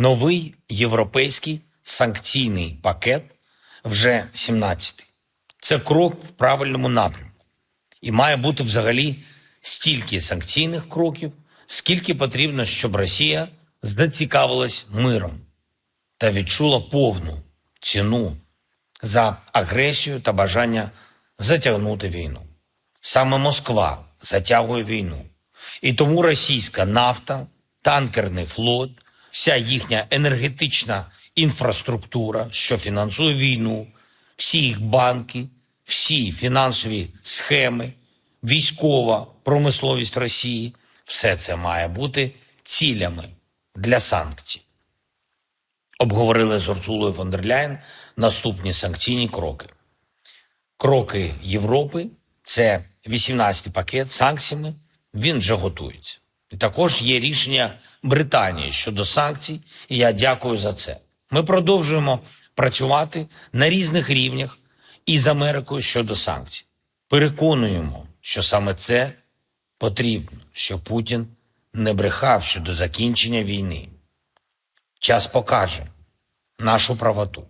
Новий європейський санкційний пакет вже 17-й. Це крок в правильному напрямку. І має бути взагалі стільки санкційних кроків, скільки потрібно, щоб Росія зацікавилась миром та відчула повну ціну за агресію та бажання затягнути війну. Саме Москва затягує війну. І тому російська нафта, танкерний флот, вся їхня енергетична інфраструктура, що фінансує війну, всі їх банки, всі фінансові схеми, військова промисловість Росії все це має бути цілями для санкцій. Обговорили з Урсулою фон дер Ляєн наступні санкційні кроки. Кроки Європи це 18-й пакет санкціями. Він вже готується. Також є рішення Британії щодо санкцій, і я дякую за це. Ми продовжуємо працювати на різних рівнях і з Америкою щодо санкцій. Переконуємо, що саме це потрібно, що Путін не брехав щодо закінчення війни. Час покаже нашу правоту.